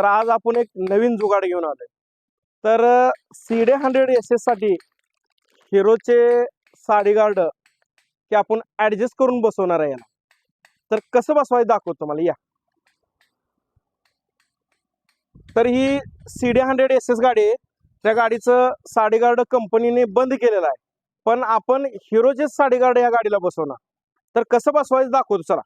तर आज आपण एक नवीन जुगाड घेऊन आलोय. तर सीडे हंड्रेड एस एससाठी हिरोचे साडी गार्ड की आपण ॲडजस्ट करून बसवणार आहे याला. तर कसं बसवायचं दाखवतो तुम्हाला या. तर ही सीडे हंड्रेड एस एस गाडी आहे. त्या गाडीचं साडी गार्ड कंपनीने बंद केलेलं आहे. पण आपण हिरोचेच साडी गार्ड या गाडीला बसवणार. तर कसं बसवायचं दाखवतो चला.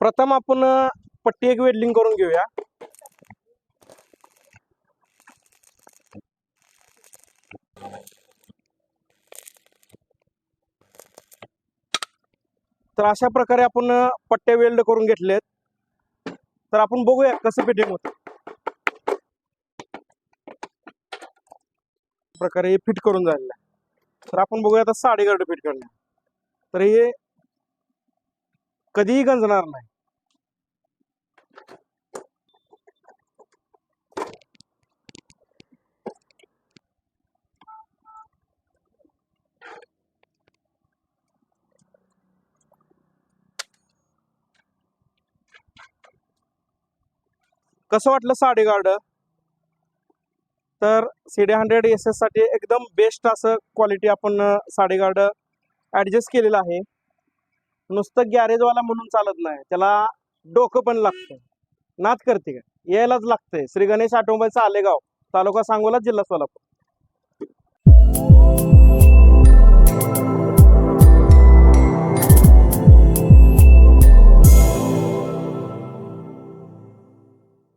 प्रथम आपण पट्टी एक वेल्डिंग करून घेऊया. तर अशा प्रकारे आपण पट्टे पट्ट्या वेल्ड करून घेतलेत. तर आपण बघूया कसं फिटिंग होतं. प्रकारे हे फिट करून झालेलं आहे. तर आपण बघूया आता साडेगार्ड फिट करणार. तर हे कधीही गंजणार नाही. कसं वाटलं साडे गार्ड तर सीडी हंड्रेड एस एससाठी एकदम बेस्ट असं क्वालिटी आपण साडे गार्ड ॲडजस्ट केलेलं आहे. नुसतं गॅरेजवाला म्हणून चालत नाही. त्याला डोकं पण लागतं. नाच करते. का यायलाच लागतंय. श्री गणेश ऑटोमोबाईलचा आलेगाव तालुका सांगोला जिल्हा सोलापूर.